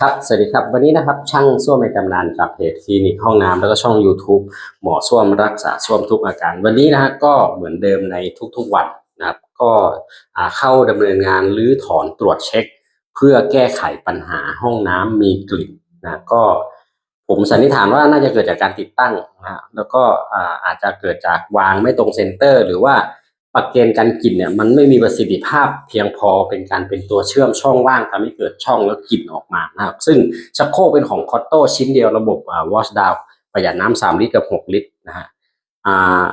ครับ สวัสดีครับ วันนี้นะครับ ช่างส้วมในตำนานจากเพจคลินิกห้องน้ำแล้วก็ช่อง YouTube หมอส้วมรักษาส้วมทุกอาการ วันนี้นะฮะก็เหมือนเดิมในทุกๆวันนะครับ ก็เข้าดำเนินงานหรือถอนตรวจเช็ค เพื่อแก้ไขปัญหาห้องน้ำมีกลิ่นนะก็ผมสันนิษฐานว่าน่าจะเกิดจากการติดตั้งนะแล้วก็อาจจะเกิดจากวางไม่ตรงเซนเตอร์ หรือว่า ปักเกณฑ์การกลิ่นเนี่ยมันไม่มีประสิทธิภาพเพียงพอเป็นการเป็นตัวเชื่อมช่องว่างทำให้เกิดช่องแล้วกลิ่นออกมานะครับ ซึ่งชักโครกเป็นของคอตโต้ชิ้นเดียวระบบอ่าวอชดาวประหยัดน้ำสามลิตรกับหกลิตรนะฮะอ่า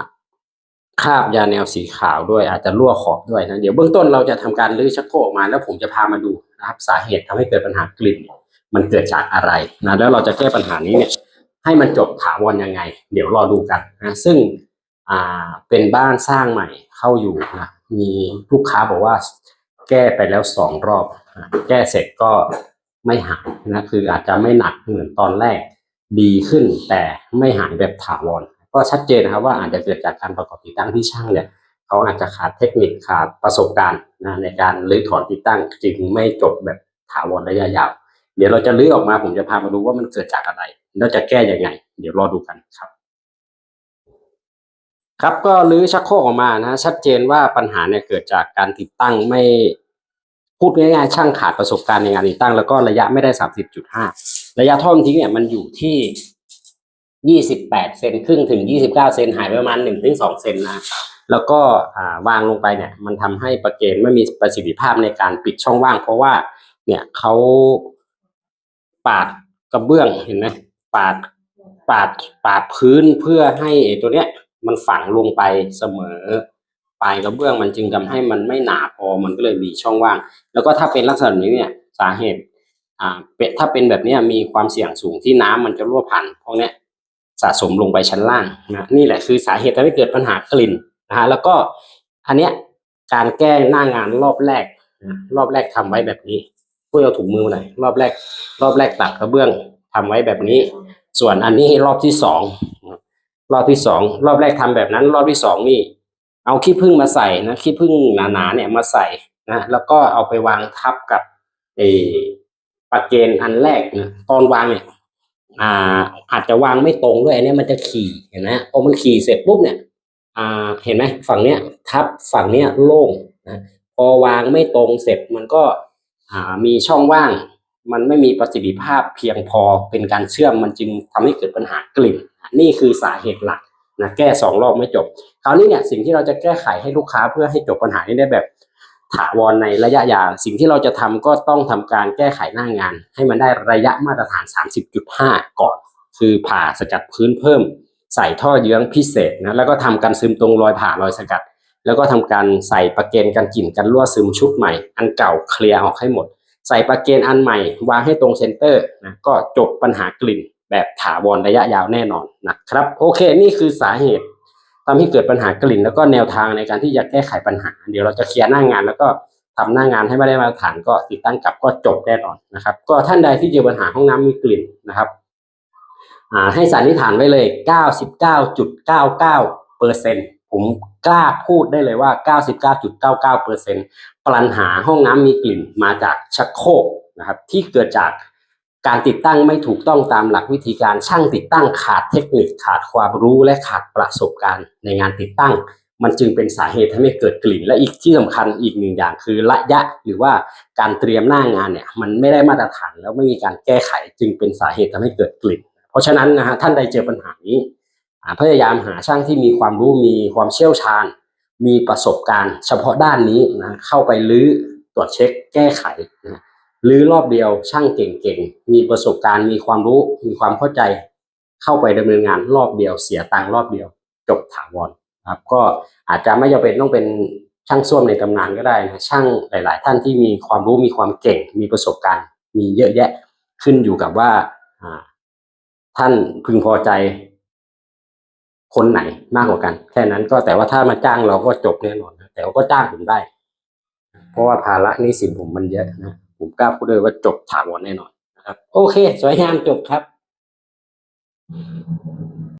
คราบยาแนวสีขาวด้วยอาจจะรั่วขอบด้วยนะเดี๋ยวเบื้องต้นเราจะทำการรื้อชักโครกออกมา แล้วผมจะพามาดูนะครับสาเหตุทำให้เกิดปัญหากลิ่น มันเกิดจากอะไรนะแล้วเราจะแก้ปัญหานี้เนี่ยให้มันจบถาวรยังไง เดี๋ยวรอดูกันนะซึ่ง อ่าเป็นบ้านสร้างใหม่เข้าอยู่นะมีลูกค้าบอกว่าแก้ไปแล้วสองรอบ แก้เสร็จก็ไม่หายนะคืออาจจะไม่หนักเหมือนตอนแรกดีขึ้น แต่ไม่หายแบบถาวรก็ชัดเจนนะครับว่าอาจจะเกิดจากการประกอบติดตั้งที่ช่างเนี่ยเขาอาจจะขาดเทคนิคขาดประสบการณ์นะในการรื้อถอนติดตั้งจึงไม่จบแบบถาวรระยะยาว เดี๋ยวเราจะรื้อออกมาผมจะพามาดูว่ามันเกิดจากอะไร แล้วจะแก้ยังไง เดี๋ยวรอดูกันครับ ครับก็รื้อชักโครกออกมานะชัดเจนว่าปัญหาเนี่ยเกิดจากการติดตั้งไม่พูดง่ายๆช่างขาดประสบการณ์ในงานติดตั้ง แล้วก็ระยะไม่ได้สามสิบจุดห้าระยะท่อทิ้งเนี่ยมันอยู่ที่ยี่สิบแปดเซนครึ่งถึงยี่สิบเก้าเซนหายไปประมาณหนึ่งถึงสองเซนนะแล้วก็วางลงไปเนี่ยมันทำให้ประเกณฑ์ไม่มีประสิทธิภาพในการปิดช่องว่าง เพราะว่าเนี่ยเขาปาดกระเบื้องเห็นไหมปาดปาดปาดพื้นเพื่อให้ตัวเนี้ย มันฝังลงไปเสมอปลายกระเบื้องมันจึงทำให้มันไม่หนาพอมันก็เลยมีช่องว่าง แล้วก็ถ้าเป็นลักษณะนี้เนี่ยสาเหตุอ่าเป็นถ้าเป็นแบบนี้มีความเสี่ยงสูงที่น้ำมันจะรั่วผ่านพวกนี้สะสมลงไปชั้นล่างนะนี่แหละคือสาเหตุทำให้เกิดปัญหากลิ่นนะฮะแล้วก็อันเนี้ยการแก้หน้างานรอบแรกนะรอบแรกทำไว้แบบนี้เพื่อเอาถุงมือมาหน่อยรอบแรก รอบแรกตัดกระเบื้องทำไว้แบบนี้ ส่วนอันนี้รอบที่สอง รอบที่สองรอบแรกทำแบบนั้น รอบที่สองนี่ เอาขี้ผึ้งมาใส่นะขี้ผึ้งหนาๆเนี่ยมาใส่นะแล้วก็เอาไปวางทับกับเอปักเกณฑ์อันแรกนะตอนวางเนี่ยอ่าอาจจะวางไม่ตรงด้วยเนี้ยมันจะขี่เห็นไหมพอมันขี่เสร็จปุ๊บเนี่ยอ่าเห็นไหมฝั่งเนี้ยทับฝั่งเนี้ยโล่งนะพอวางไม่ตรงเสร็จมันก็อ่ามีช่องว่าง มันไม่มีประสิทธิภาพเพียงพอเป็นการเชื่อมมันจึงทำให้เกิดปัญหากลิ่น นี่คือสาเหตุหลักนะแก้สองรอบไม่จบ คราวนี้เนี่ยสิ่งที่เราจะแก้ไขให้ลูกค้าเพื่อให้จบปัญหานี้ได้แบบถาวรในระยะยาวสิ่งที่เราจะทำก็ต้องทำการแก้ไขหน้างาน ให้มันได้ระยะมาตรฐาน 30.5 ก่อน คือผ่าสกัดพื้นเพิ่ม ใส่ท่อเยื้องพิเศษนะแล้วก็ทำการซึมตรงรอยผ่ารอยสกัด แล้วก็ทำการใส่ประเกนกันกลิ่นกันรั่วซึมชุดใหม่ อันเก่าเคลียร์ออกให้หมด ใส่ประเกนอันใหม่ วางให้ตรงเซนเตอร์นะก็จบปัญหากลิ่น แบบถาวรระยะยาวแน่นอนนะครับ โอเค นี่คือสาเหตุทำให้เกิดปัญหากลิ่น แล้วก็แนวทางในการที่จะแก้ไขปัญหา เดี๋ยวเราจะเคลียร์หน้างาน แล้วก็ทำหน้างานให้ไม่ได้มาตรฐานก็ติดตั้งกลับก็จบแน่นอนนะครับ ก็ท่านใดที่เจอปัญหาห้องน้ำมีกลิ่นนะครับให้สันนิษฐานไว้เลย 99.99เปอร์เซ็นผมกล้าพูดได้เลยว่า 99.99เปอร์เซ็นปัญหาห้องน้ำมีกลิ่นมาจากชักโครกนะครับที่เกิดจาก การติดตั้งไม่ถูกต้องตามหลักวิธีการช่างติดตั้งขาดเทคนิคขาดความรู้และขาดประสบการณ์ ในงานติดตั้ง มันจึงเป็นสาเหตุทำให้เกิดกลิ่นและอีกที่สำคัญอีกหนึ่งอย่างคือระยะ หรือว่าการเตรียมหน้างานเนี่ยมันไม่ได้มาตรฐานแล้วไม่มีการแก้ไขจึงเป็นสาเหตุทำให้เกิดกลิ่น เพราะฉะนั้นนะฮะท่านใดเจอปัญหานี้พยายามหาช่างที่มีความรู้มีความเชี่ยวชาญ มีประสบการณ์ เฉพาะด้านนี้นะเข้าไปลื้อตรวจเช็คแก้ไขนะ ลื้อรอบเดียวช่างเก่งๆ มีประสบการณ์มีความรู้มีความเข้าใจ เข้าไปดำเนินงานรอบเดียวเสียตังค์รอบเดียว จบถาวรครับก็อาจจะไม่จำเป็นต้องเป็นช่างส้วมในตำนานก็ได้นะช่างหลาย ๆ ท่านที่มีความรู้มีความเก่ง มีประสบการณ์ มีเยอะแยะขึ้นอยู่กับว่าท่านพึงพอใจ คนไหนมากกว่ากัน แค่นั้นก็แต่ว่าถ้ามาจ้างเราก็จบแน่นอนนะแต่ว่าก็จ้างผมได้ เพราะว่าภาระนี้สินผมมันเยอะนะ ผมกล้าพูดเลยว่าจบถาวรแน่นอนนะครับ โอเค สวยงามจบครับ